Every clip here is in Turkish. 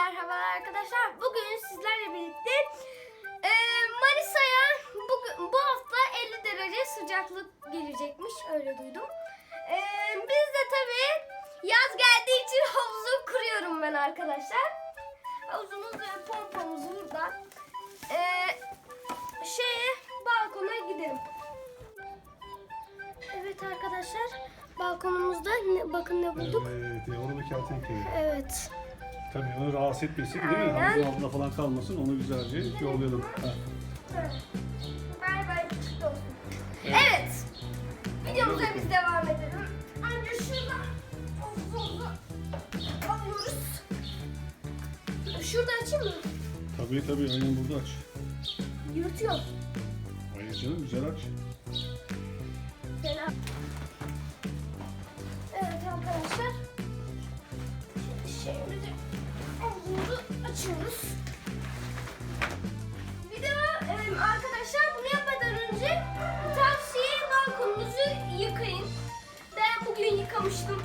Merhabalar arkadaşlar. Bugün sizlerle birlikte e, Manisa'ya bu, bu hafta 50 derece sıcaklık gelecekmiş. Öyle duydum. E, biz de tabii yaz geldiği için havuzu kuruyorum ben arkadaşlar. Havuzumuz ve pompamız burada. E, şeye balkona gidelim. Evet arkadaşlar balkonumuzda bakın ne bulduk. Evet, yavru bir kertenkele. Evet. Tabii onu rahatsız etmesin değil mi? Havuzun altında falan kalmasın, onu güzelce yollayalım. Ha. Bay bay küçük olsun. Evet. Evet. Videomuza biz devam edelim. Önce şuradan havuzu alıyoruz. Şurada açayım mı? Tabii tabii, aynen burada aç. Yırtıyor. Hayır canım, güzel aç. E, arkadaşlar bunu yapmadan önce tavsiye balkonunuzu yıkayın. Ben bugün yıkamıştım.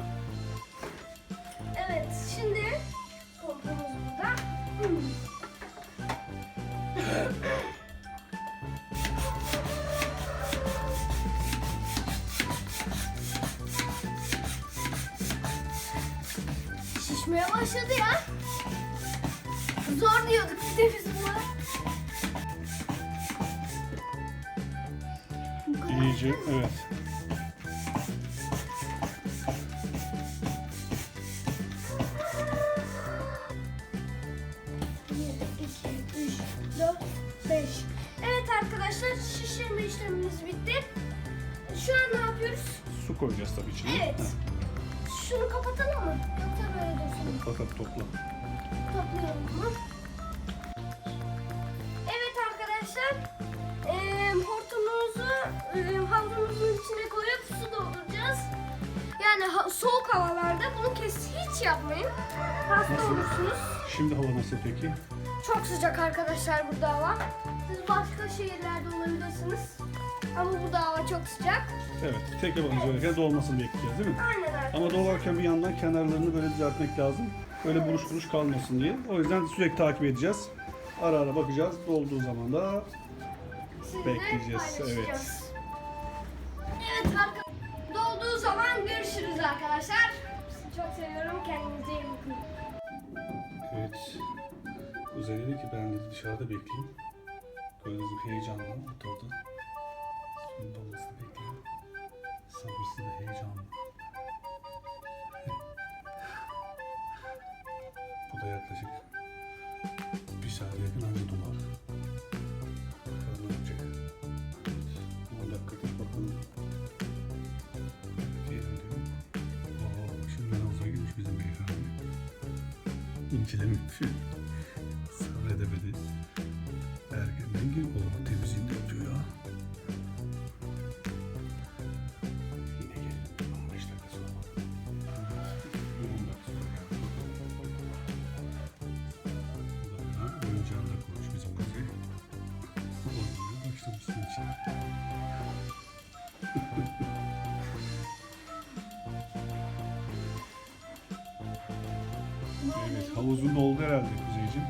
Evet şimdi pompamız burada. Şişmeye başladı ya. Zor diyorduk biz buna. İyice, evet. Evet arkadaşlar şişirme işlemimiz bitti. Şu an ne yapıyoruz? Su koyacağız tabii içine. Evet. Şunu kapatalım mı? Yoksa böyle dursun. Fakat topla. Topluyorum bunu. Ha- soğuk havalarda bunu kes hiç yapmayın. Hasta Nasıl? olursunuz. Şimdi hava nasıl peki? Çok sıcak arkadaşlar burada hava. Siz başka şehirlerde olabilirsiniz. Ama burada hava çok sıcak. Evet, tek yapmamız gereken dolmasını bekleyeceğiz değil mi? Aynen arkadaşlar. Ama dolarken bir yandan kenarlarını böyle düzeltmek lazım. Böyle buruş buruş kalmasın diye. O yüzden sürekli takip edeceğiz. Ara ara bakacağız. Dolduğu zaman da Sizinle Bekleyeceğiz. Evet Kendinize iyi bakın. Evet. Kuzey dedi ki ben dedi dışarıda bekleyeyim. Gibi heyecanla oturdu. Suyun dolmasını bekliyor. Sabırsız ve heyecanlı. Bu da yaklaşık bir saate yakın anca dolar. Bakalım ne yapacak. İncelemedi. Sabredemedi. Erkenden gibi o temizliğini de yapıyor ya. Yine gelelim. 15 dakika sonra. 10 dakika sonra. Bu da oyuncağını da koymuş bizim kuzey. Oynamaya başlamışsın için. Evet havuzun doldu herhalde kuzeyciğim.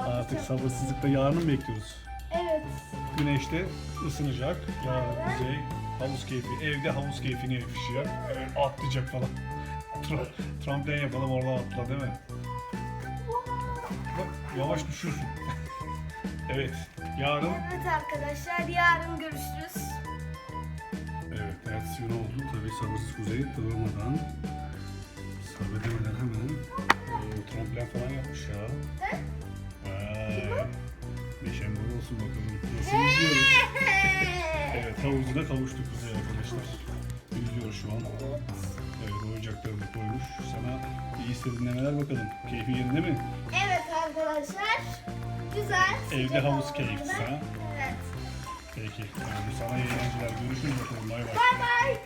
Artık sabırsızlıkla yarını bekliyoruz? Evet. Güneşte ısınacak. Yarın kuzey havuz keyfi. Evde havuz keyfini yaşayacak. Evet, atlayacak falan. Tra tramplen yapalım orada atla değil mi? Bak yavaş düşüyorsun. evet. Yarın Evet arkadaşlar yarın görüşürüz. Evet, ertesi gün oldu. Tabii sabırsız kuzey durmadan sabredemeden hemen e, tramplen falan yapmış ya. Vay. Neşem bol olsun bakalım. Nasıl yüzüyoruz? Evet, havuzuna kavuştuk kuzey arkadaşlar. Yüzüyor şu an. Evet, oyuncaklarını koymuş. Sana iyi istediğin bakalım. Keyfi yerinde mi? Evet arkadaşlar. Güzel. Evde sıcak havuz keyfi ha? Evet. Peki. Yani sana iyi eğlenceler. Görüşürüz bakalım. Bay bay. Bay bay.